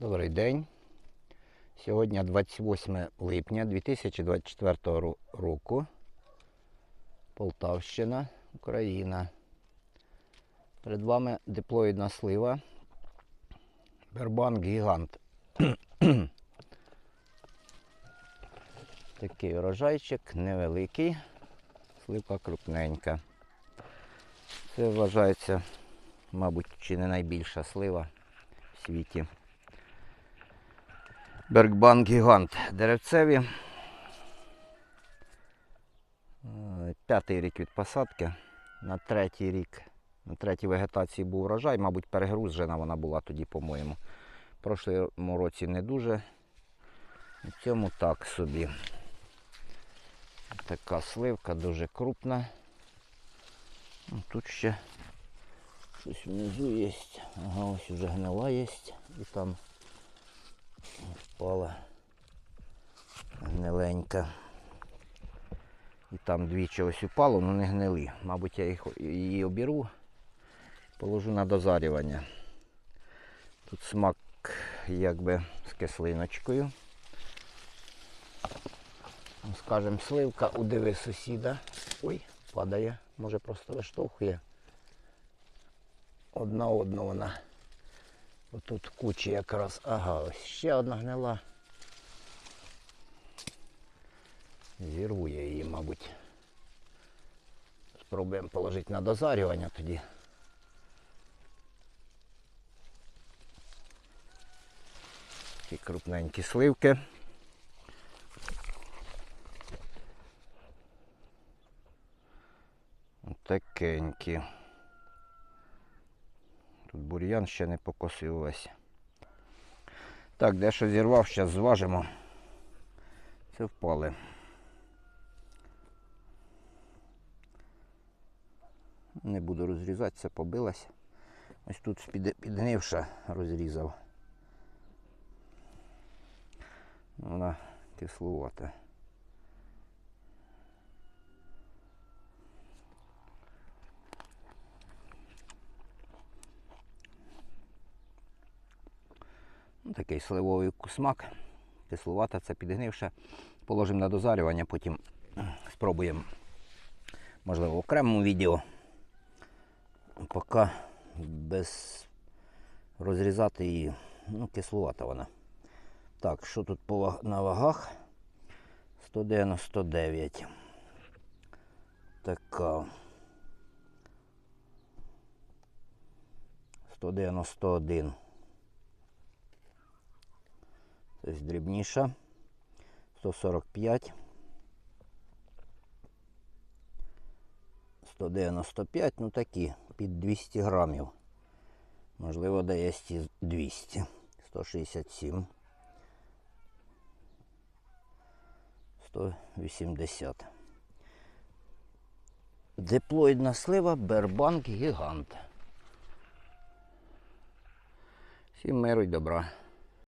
Добрий день. Сьогодні 28 липня 2024 року. Полтавщина, Україна. Перед вами диплоїдна слива. Бербанк гігант. Такий урожайчик невеликий, сливка крупненька. Це вважається, мабуть, чи не найбільша слива в світі. Бергбанк гігант деревцеві. Е, П'ятий рік від посадки. На третій рік, на третій вегетації був врожай, мабуть, перегрузжена вона була тоді, по-моєму. В прошлому році не дуже. У цьому так собі. Така сливка дуже крупна. Ну, Тут ще щось внизу є. Ага, ось вже гнила є. І там впала гниленька. І там двічі ось упало, але не гнили. Мабуть, я їх, її обіру, положу на дозарювання. Тут смак якби з кислиночкою. Ну, Скажем, сливка у диви сусіда. Ой, падає, може просто виштовхує. Одна одну вона. Отут кучі якраз. Ага, ось ще одна гнила. Зірву я її, мабуть. Спробуємо положити на дозарювання тоді. Такі крупненькі сливки. Такенькі. Тут бур'ян ще не покосив весь. Так, дещо зірвав, зараз зважимо. Це впали. Не буду розрізати, це побилось. Ось тут підгнивша розрізав. Вона кислувата. Такий сливовий смак. Кислувата, це підгнивша. Положимо на дозарювання, потім спробуємо, можливо, в окремому відео. Поки без розрізати її. Ну, кислувата вона. Так, що тут по, на вагах? 199. Така. 191. Тобто дрібніша. 145. 195, ну такі, під 200 грамів. Можливо, і 200. 167. 180. Диплоїдна слива Бербанк Гігант. Всім миру й добра.